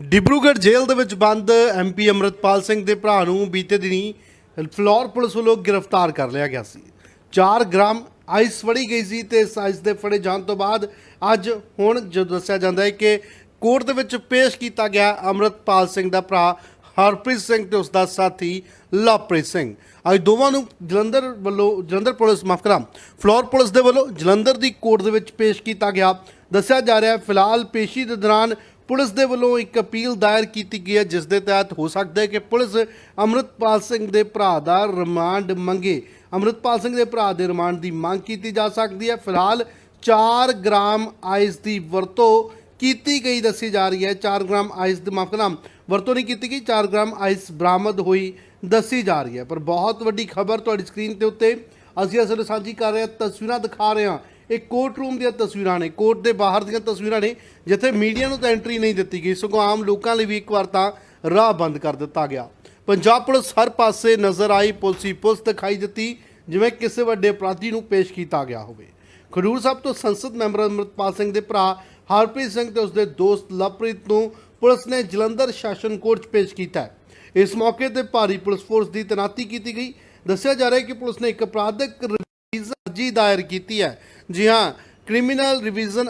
ਡਿਬਰੂਗੜ੍ਹ ਜੇਲ੍ਹ ਦੇ ਵਿੱਚ ਬੰਦ ਐਮਪੀ ਅਮਰਤਪਾਲ ਸਿੰਘ ਦੇ ਭਰਾ ਨੂੰ ਬੀਤੇ ਦਿਨੀ ਫਲੋਰ ਪੁਲਿਸ ਵੱਲੋਂ ਗ੍ਰਿਫਤਾਰ ਕਰ ਲਿਆ ਗਿਆ ਸੀ। 4 ਗ੍ਰਾਮ ਆਈਸ ਫੜੀ ਗਈ ਸੀ ਤੇ ਇਸ ਆਈਸ ਦੇ ਫੜੇ ਜਾਣ ਤੋਂ ਬਾਅਦ ਅੱਜ ਹੁਣ ਜੋ ਦੱਸਿਆ ਜਾਂਦਾ ਹੈ ਕਿ ਕੋਰਟ ਦੇ ਵਿੱਚ ਪੇਸ਼ ਕੀਤਾ ਗਿਆ ਅਮਰਤਪਾਲ ਸਿੰਘ ਦਾ ਭਰਾ ਹਰਪ੍ਰੀਤ ਸਿੰਘ ਤੇ ਉਸ ਦਾ ਸਾਥੀ ਲਵਪ੍ਰੀਤ ਸਿੰਘ। ਅੱਜ ਦੋਵਾਂ ਨੂੰ ਜਲੰਧਰ ਵੱਲੋਂ ਜਲੰਧਰ ਪੁਲਿਸ, ਮਾਫ ਕਰਾਂ, ਫਲੋਰ ਪੁਲਿਸ ਦੇ ਵੱਲੋਂ ਜਲੰਧਰ ਦੀ ਕੋਰਟ ਦੇ ਵਿੱਚ ਪੇਸ਼ ਕੀਤਾ ਗਿਆ। ਦੱਸਿਆ ਜਾ ਰਿਹਾ ਹੈ, ਫਿਲਹਾਲ ਪੇਸ਼ੀ ਦੇ ਦੌਰਾਨ ਪੁਲਿਸ ਦੇ ਵੱਲੋਂ ਇੱਕ ਅਪੀਲ ਦਾਇਰ ਕੀਤੀ ਗਈ ਹੈ, ਜਿਸ ਦੇ ਤਹਿਤ ਹੋ ਸਕਦਾ ਹੈ ਕਿ ਪੁਲਿਸ ਅੰਮ੍ਰਿਤਪਾਲ ਸਿੰਘ ਦੇ ਭਰਾ ਦਾ ਰਿਮਾਂਡ ਮੰਗੇ। ਅੰਮ੍ਰਿਤਪਾਲ ਸਿੰਘ ਦੇ ਭਰਾ ਦੇ ਰਿਮਾਂਡ ਦੀ ਮੰਗ ਕੀਤੀ ਜਾ ਸਕਦੀ ਹੈ। ਫਿਲਹਾਲ 4 ਗ੍ਰਾਮ ਆਈਸ ਦੀ ਵਰਤੋਂ ਕੀਤੀ ਗਈ ਦੱਸੀ ਜਾ ਰਹੀ ਹੈ। 4 ਗ੍ਰਾਮ ਆਈਸ ਦੀ, ਮਾਫ ਕਰਨਾ, ਵਰਤੋਂ ਨਹੀਂ ਕੀਤੀ ਗਈ 4 ਗ੍ਰਾਮ ਆਈਸ ਬਰਾਮਦ ਹੋਈ ਦੱਸੀ ਜਾ ਰਹੀ ਹੈ। ਪਰ ਬਹੁਤ ਵੱਡੀ ਖਬਰ ਤੁਹਾਡੀ ਸਕਰੀਨ ਤੇ ਉੱਤੇ ਅਸੀਂ ਅਸਲ ਸਾਂਝੀ ਕਰ ਰਹੇ ਹਾਂ, ਤਸਵੀਰਾਂ ਦਿਖਾ ਰਹੇ ਹਾਂ। ਇਹ ਕੋਰਟ ਰੂਮ ਦੀਆਂ ਤਸਵੀਰਾਂ ਨੇ। ਕੋਰਟ ਦੇ ਬਾਹਰ ਦੀਆਂ ਤਸਵੀਰਾਂ ਨੇ, ਜਿੱਥੇ ਮੀਡੀਆ ਨੂੰ ਤਾਂ ਐਂਟਰੀ ਨਹੀਂ ਦਿੱਤੀ ਗਈ। ਸਗੋਂ ਆਮ ਲੋਕਾਂ ਲਈ ਵੀ ਇੱਕ ਵਾਰ ਤਾਂ ਰਾਹ ਬੰਦ ਕਰ ਦਿੱਤਾ ਗਿਆ। ਪੰਜਾਬ ਪੁਲਿਸ ਹਰ ਪਾਸੇ ਨਜ਼ਰ ਆਈ, ਪੁਲਸੀ ਪੁਲਿਸ ਦਿਖਾਈ ਦਿੱਤੀ, ਜਿਵੇਂ ਕਿਸੇ ਵੱਡੇ ਅਪਰਾਧੀ ਨੂੰ ਪੇਸ਼ ਕੀਤਾ ਗਿਆ ਹੋਵੇ। ਖਡੂਰ ਸਾਹਿਬ ਤੋਂ ਸੰਸਦ ਮੈਂਬਰ ਅਮਰਤਪਾਲ ਸਿੰਘ ਦੇ ਭਰਾ ਹਰਪ੍ਰੀਤ ਸਿੰਘ ਤੇ ਉਸਦੇ ਦੋਸਤ ਲਵਪ੍ਰੀਤ ਨੂੰ ਪੁਲਿਸ ਨੇ ਜਲੰਧਰ ਸੈਸ਼ਨ ਕੋਰਟ 'ਚ ਪੇਸ਼ ਕੀਤਾ ਹੈ। ਇਸ ਮੌਕੇ ਤੇ ਭਾਰੀ ਪੁਲਿਸ ਫੋਰਸ ਦੀ ਤੈਨਾਤੀ ਕੀਤੀ ਗਈ। ਦੱਸਿਆ ਜਾ ਰਿਹਾ ਹੈ ਕਿ ਪੁਲਿਸ ਨੇ ਇੱਕ ਅਪਰਾਧਿਕ ਅਰਜੀ ਦਾਇਰ ਕੀਤੀ ਹੈ। ਜੀ ਹਾਂ ਕ੍ਰਿਮੀਨਲ ਰਿਵੀਜ਼ਨ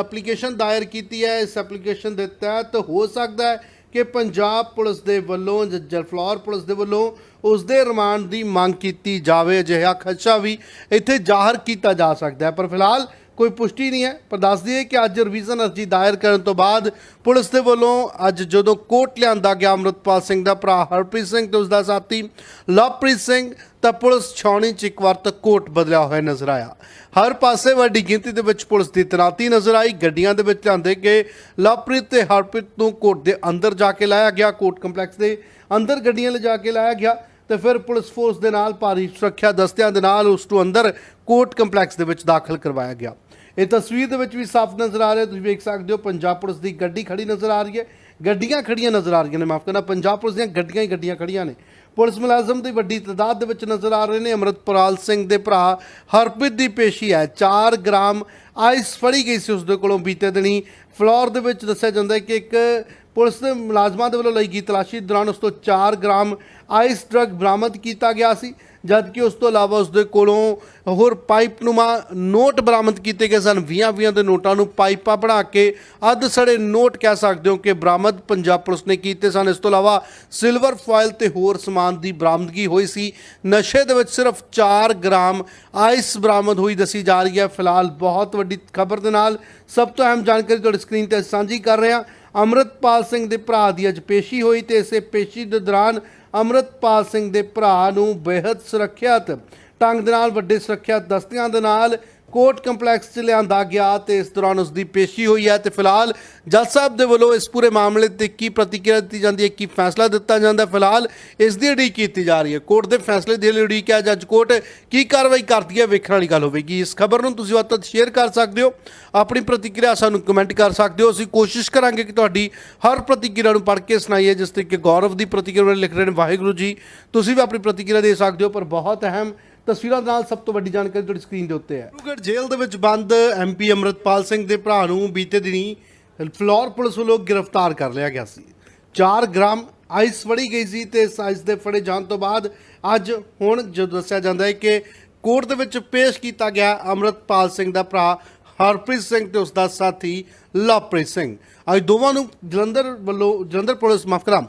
ਐਪਲੀਕੇਸ਼ਨ ਦਾਇਰ ਕੀਤੀ ਹੈ। ਇਸ ਐਪਲੀਕੇਸ਼ਨ ਦੇ ਤਹਿਤ ਹੋ ਸਕਦਾ ਹੈ ਕਿ ਪੰਜਾਬ ਪੁਲਿਸ ਦੇ ਵੱਲੋਂ ਜ- ਜਲਫਲੌਰ ਪੁਲਿਸ ਦੇ ਵੱਲੋਂ ਉਸ ਦੇ ਰਿਮਾਂਡ ਦੀ ਮੰਗ ਕੀਤੀ ਜਾਵੇ। ਅਜਿਹਾ ਖਦਸ਼ਾ ਵੀ ਇੱਥੇ ਜ਼ਾਹਰ ਕੀਤਾ ਜਾ ਸਕਦਾ ਹੈ। ਪਰ ਫਿਲਹਾਲ ਕੋਈ ਪੁਸ਼ਟੀ ਨਹੀਂ ਹੈ, ਪਰ ਦੱਸ ਦਈਏ ਕਿ ਅੱਜ ਰਿਵੀਜ਼ਨ ਅਰਜੀ ਦਾਇਰ ਕਰਨ ਤੋਂ ਬਾਅਦ ਪੁਲਿਸ ਦੇ ਵੱਲੋਂ ਅੱਜ ਜਦੋਂ ਕੋਰਟ ਲਿਆਂਦਾ ਗਿਆ ਅੰਮ੍ਰਿਤਪਾਲ ਸਿੰਘ ਦਾ ਭਰਾ ਹਰਪ੍ਰੀਤ ਸਿੰਘ ਤੇ ਉਸ ਦਾ ਸਾਥੀ ਲਵਪ੍ਰੀਤ ਸਿੰਘ, ਤਾਂ ਪੁਲਿਸ ਛਾਉਣੀ 'ਚ ਇੱਕ ਵਾਰ ਤਾਂ ਕੋਰਟ ਬਦਲਿਆ ਹੋਇਆ ਨਜ਼ਰ ਆਇਆ। ਹਰ ਪਾਸੇ ਵੱਡੀ ਗਿਣਤੀ ਦੇ ਵਿੱਚ ਪੁਲਿਸ ਦੀ ਤੈਨਾਤੀ ਨਜ਼ਰ ਆਈ, ਗੱਡੀਆਂ ਦੇ ਵਿੱਚ ਲਿਆਂਦੇ ਗਏ ਲਵਪ੍ਰੀਤ ਤੇ ਹਰਪ੍ਰੀਤ ਨੂੰ ਕੋਰਟ ਦੇ ਅੰਦਰ ਜਾ ਕੇ ਲਾਇਆ ਗਿਆ, ਕੋਰਟ ਕੰਪਲੈਕਸ ਦੇ ਅੰਦਰ ਗੱਡੀਆਂ ਲਿਜਾ ਕੇ ਲਾਇਆ ਗਿਆ, ਤੇ ਫਿਰ ਪੁਲਿਸ ਫੋਰਸ ਦੇ ਨਾਲ ਭਾਰੀ ਸੁਰੱਖਿਆ ਦਸਤਿਆਂ ਦੇ ਨਾਲ ਉਸ ਨੂੰ ਅੰਦਰ ਕੋਰਟ ਕੰਪਲੈਕਸ ਦੇ ਵਿੱਚ ਦਾਖਲ ਕਰਵਾਇਆ ਗਿਆ। ਇਹ ਤਸਵੀਰ ਦੇ ਵਿੱਚ ਵੀ ਸਾਫ਼ ਨਜ਼ਰ ਆ ਰਿਹਾ, ਤੁਸੀਂ ਵੇਖ ਸਕਦੇ ਹੋ ਪੰਜਾਬ ਪੁਲਿਸ ਦੀ ਗੱਡੀ ਖੜੀ ਨਜ਼ਰ ਆ ਰਹੀ ਹੈ। ਗੱਡੀਆਂ ਖੜੀਆਂ ਨਜ਼ਰ ਆ ਰਹੀਆਂ ਨੇ, ਮਾਫ ਕਰਨਾ, ਪੰਜਾਬ ਪੁਲਿਸ ਦੀਆਂ ਗੱਡੀਆਂ ਹੀ ਗੱਡੀਆਂ ਖੜੀਆਂ ਨੇ। ਪੁਲਿਸ ਮੁਲਾਜ਼ਮ ਦੀ ਵੱਡੀ ਤਾਦਾਦ ਦੇ ਵਿੱਚ ਨਜ਼ਰ ਆ ਰਹੇ ਨੇ, ਅਮਰਤਪਾਲ ਸਿੰਘ ਦੇ ਭਰਾ ਹਰਪ੍ਰੀਤ ਦੀ ਪੇਸ਼ੀ ਹੈ। 4 ਗ੍ਰਾਮ ਆਈਸ ਫੜੀ ਗਈ ਸੀ, ਉਸ ਦੇ ਕੋਲੋਂ ਬੀਤੇ ਦਿਨੀ। ਫਲੋਰ ਦੇ ਵਿੱਚ ਦੱਸਿਆ ਜਾਂਦਾ ਹੈ ਕਿ ਇੱਕ ਪੁਲਿਸ ਦੇ ਮੁਲਾਜ਼ਮਾਂ ਦੇ ਵੱਲੋਂ ਲਈ ਗਈ ਤਲਾਸ਼ੀ ਦੌਰਾਨ ਉਸ ਤੋਂ 4 ਗ੍ਰਾਮ ਆਈਸ ਡਰੱਗ ਬਰਾਮਦ ਕੀਤਾ ਗਿਆ ਸੀ, ਜਦਕਿ ਉਸ ਤੋਂ ਇਲਾਵਾ ਉਸ ਦੇ ਕੋਲੋਂ ਹੋਰ ਪਾਈਪ ਨੂਮਾ ਨੋਟ ਬਰਾਮਦ ਕੀਤੇ ਗਏ ਸਨ। 20-20 ਦੇ ਨੋਟਾਂ ਨੂੰ ਪਾਈਪਾਂ ਬਣਾ ਕੇ ਅੱਧ ਸੜੇ ਨੋਟ ਕਹਿ ਸਕਦੇ ਹੋ ਕਿ ਬਰਾਮਦ ਪੰਜਾਬ ਪੁਲਿਸ ਨੇ ਕੀਤੇ ਸਨ। ਇਸ ਤੋਂ ਇਲਾਵਾ ਸਿਲਵਰ ਫਾਇਲ ਤੇ ਹੋਰ ਸਮਾਨ ਦੀ ਬਰਾਮਦਗੀ ਹੋਈ ਸੀ। ਨਸ਼ੇ ਦੇ ਵਿੱਚ ਸਿਰਫ 4 ਗ੍ਰਾਮ ਆਈਸ ਬਰਾਮਦ ਹੋਈ ਦੱਸੀ ਜਾ ਰਹੀ ਹੈ। ਫਿਲਹਾਲ ਬਹੁਤ ਵੱਡੀ ਖਬਰ ਦੇ ਨਾਲ ਸਭ ਤੋਂ ਅਹਿਮ ਜਾਣਕਾਰੀ ਤੁਹਾਡੀ ਸਕਰੀਨ ਤੇ ਸਾਂਝੀ ਕਰ ਰਹੇ ਹਾਂ। ਅੰਮ੍ਰਿਤਪਾਲ ਸਿੰਘ ਦੇ ਭਰਾ ਦੀ ਅੱਜ ਪੇਸ਼ੀ ਹੋਈ ਤੇ ਇਸੇ ਪੇਸ਼ੀ ਦੇ ਦੌਰਾਨ ਅੰਮ੍ਰਿਤਪਾਲ ਸਿੰਘ ਦੇ ਭਰਾ ਨੂੰ ਬੇहद ਸੁਰੱਖਿਅਤ ਢੰਗ ਦੇ ਨਾਲ ਵੱਡੇ ਸੁਰੱਖਿਆ ਦਸਤਿਆਂ ਦੇ ਨਾਲ ਕੋਰਟ ਕੰਪਲੈਕਸ 'ਚ ਲਿਆਂਦਾ ਗਿਆ ਤੇ ਇਸ ਦੌਰਾਨ ਉਸ ਦੀ ਪੇਸ਼ੀ ਹੋਈ ਹੈ ਤੇ ਫਿਲਹਾਲ ਜੱਜ ਸਾਹਿਬ ਦੇ ਵੱਲੋਂ ਇਸ ਪੂਰੇ ਮਾਮਲੇ ਤੇ ਕੀ ਪ੍ਰਤੀਕਿਰਿਆ ਦਿੱਤੀ ਜਾਂਦੀ ਹੈ, ਕੀ ਫੈਸਲਾ ਦਿੱਤਾ ਜਾਂਦਾ ਫਿਲਹਾਲ ਇਸ ਦੀ ਉਡੀਕ ਕੀਤੀ ਜਾ ਰਹੀ ਹੈ। ਕੋਰਟ ਦੇ ਫੈਸਲੇ ਦੀ ਉਡੀਕ ਹੈ। ਜੱਜ ਕੋਰਟ ਕੀ ਕਾਰਵਾਈ ਕਰਦੀ ਹੈ ਵੇਖਣ ਵਾਲੀ ਗੱਲ ਹੋਵੇਗੀ। ਇਸ ਖਬਰ ਨੂੰ ਤੁਸੀਂ ਵੱਧ ਤੋਂ ਸ਼ੇਅਰ ਕਰ ਸਕਦੇ ਹੋ। ਆਪਣੀ ਪ੍ਰਤੀਕਿਰਿਆ ਸਾਨੂੰ ਕਮੈਂਟ ਕਰ ਸਕਦੇ ਹੋ। ਅਸੀਂ ਕੋਸ਼ਿਸ਼ ਕਰਾਂਗੇ ਕਿ ਤੁਹਾਡੀ ਹਰ ਪ੍ਰਤੀਕਿਰਿਆ ਨੂੰ ਪੜ੍ਹ ਕੇ ਸੁਣਾਈਏ। ਜਿਸ ਤਰੀਕੇ ਗੌਰਵ ਦੀ ਪ੍ਰਤੀਕਿਰਿਆ ਲਿਖ ਰਹੇ ਨੇ ਵਾਹਿਗੁਰੂ ਜੀ। ਤੁਸੀਂ ਵੀ ਆਪਣੀ ਪ੍ਰਤੀਕਿਰਿਆ ਦੇ ਸਕਦੇ ਹੋ, ਪਰ ਬਹੁਤ ਅਹਿਮ ਤਸਵੀਰਾਂ ਦੇ ਨਾਲ ਸਭ ਤੋਂ ਵੱਡੀ ਜਾਣਕਾਰੀ ਤੁਹਾਡੀ ਸਕਰੀਨ ਦੇ ਉੱਤੇ ਹੈ। ਡਿਬਰੂਗੜ੍ਹ ਜੇਲ੍ਹ ਦੇ ਵਿੱਚ ਬੰਦ ਐਮਪੀ ਅਮਰਤਪਾਲ ਸਿੰਘ ਦੇ ਭਰਾ ਨੂੰ ਬੀਤੇ ਦਿਨੀ ਫਲੋਰ ਪੁਲਿਸ ਵੱਲੋਂ ਗ੍ਰਿਫਤਾਰ ਕਰ ਲਿਆ ਗਿਆ ਸੀ। 4 ਗ੍ਰਾਮ ਆਈਸ ਫੜੀ ਗਈ ਸੀ ਤੇ ਇਸ ਆਈਸ ਦੇ ਫੜੇ ਜਾਣ ਤੋਂ ਬਾਅਦ ਅੱਜ ਹੁਣ ਜੋ ਦੱਸਿਆ ਜਾਂਦਾ ਹੈ ਕਿ ਕੋਰਟ ਦੇ ਵਿੱਚ ਪੇਸ਼ ਕੀਤਾ ਗਿਆ ਅਮਰਤਪਾਲ ਸਿੰਘ ਦਾ ਭਰਾ ਹਰਪ੍ਰੀਤ ਸਿੰਘ ਤੇ ਉਸ ਦਾ ਸਾਥੀ ਲਵਪ੍ਰੀਤ ਸਿੰਘ। ਅੱਜ ਦੋਵਾਂ ਨੂੰ ਜਲੰਧਰ ਵੱਲੋਂ ਜਲੰਧਰ ਪੁਲਿਸ ਮਾਫ ਕਰਾਂ